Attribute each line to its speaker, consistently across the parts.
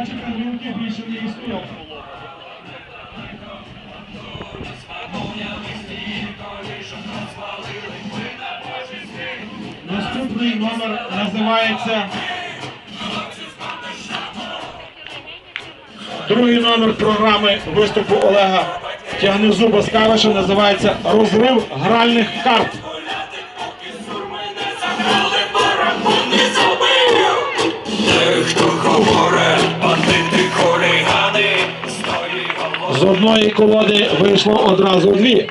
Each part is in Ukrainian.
Speaker 1: суддів більше не існує. Наступний номер називається. Другий номер програми виступу Олега Тягнезуба Скавиша називається Розрив гральних карт. Одної колоди вийшло одразу дві.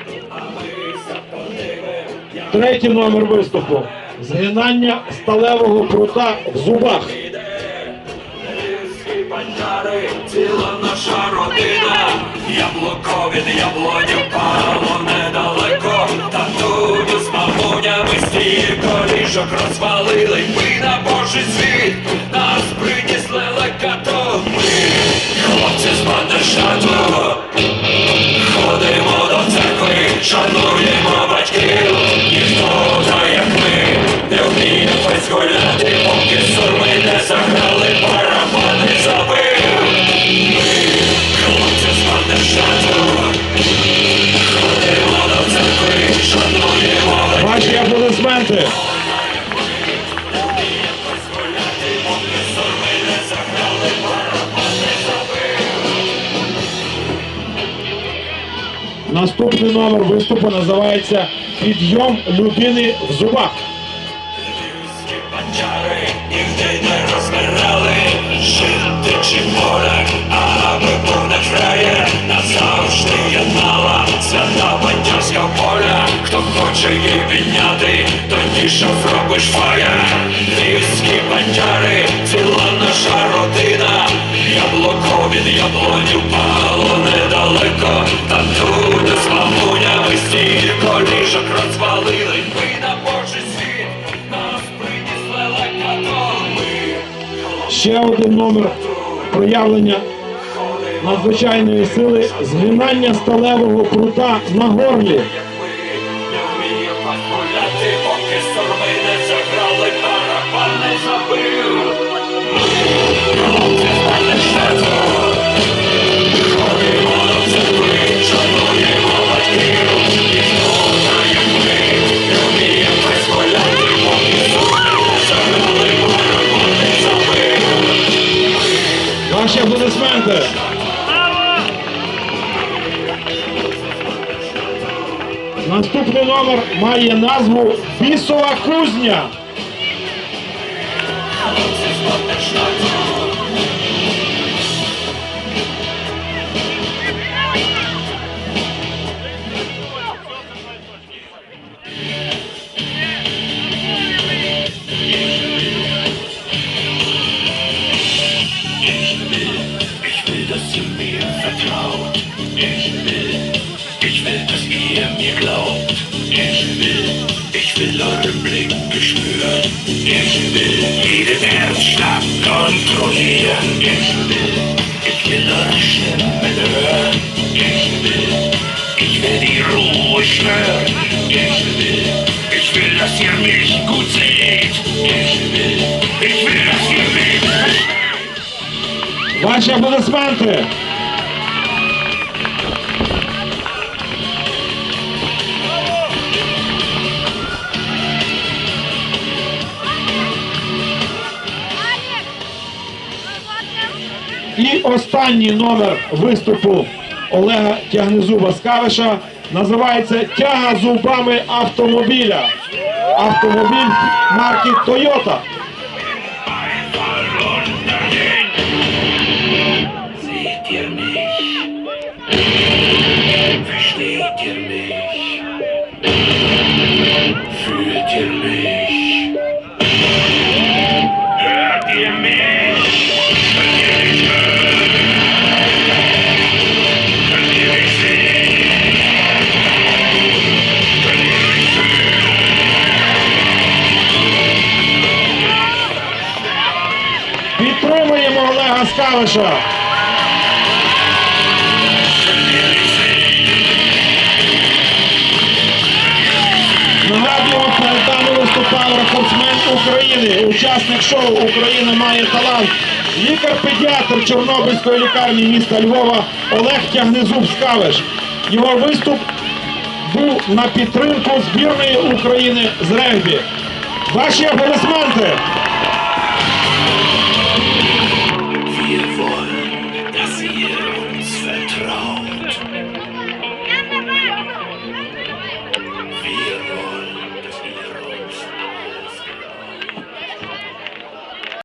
Speaker 1: Третій номер виступу. Згинання сталевого прута в зубах.
Speaker 2: Ціла наша родина, яблуко від яблоню пало недалеко, та тут з мамунями стільки ліжок розвалили, ми на божий світ, шануємо батьків, ніхто так як ми, не вміє визволяти, поки сурми не заграли, барабани забив. Ми, хлопці з бандерштату, ходимо до церкви, шануємо батьків.
Speaker 1: Ваші аплодисменти. Наступний номер виступу називається Підйом людини в зубах.
Speaker 2: Жити чи поля, аби був не фраєр, назавжди єднала свята бандярська воля. Хто хоче її підняти, тоді шоф робиш фаєр. Львівські бандяри, ціла наша родина, яблуко від яблоню ліжок розвалили, ми на божий світ, нас принесли лекатоми.
Speaker 1: Ще один номер проявлення надзвичайної сили згинання сталевого прута на горлі.
Speaker 2: Ми Не вміємо поки
Speaker 1: аплодисменти. Наступний номер має назву Бісова кузня.
Speaker 2: mir vertraut. Ich will, ich will, dass ihr mir glaubt. Ich will, ich will eure Blicke spüren. Ich will jeden Herzschlag kontrollieren. Ich will, ich will eure Stimmen hören. Ich will, ich will die Ruhe schwören. Ich will, ich will, dass ihr mich gut seht. Ich will, ich will, dass ihr mich
Speaker 1: Ваші аплодисменти. І останній номер виступу Олега Тягнезуба Скавиша називається Тяга зубами автомобіля. Автомобіль марки Toyota. Підтримуємо Олега Скавиша. Нагадуємо, перед нами виступав рекордсмен України, учасник шоу Україна має талант лікар-педіатр Чорнобильської лікарні міста Львова Олег Тягнезуб Скавиш. Його виступ був на підтримку збірної України з регбі. Ваші аплодисменти! control.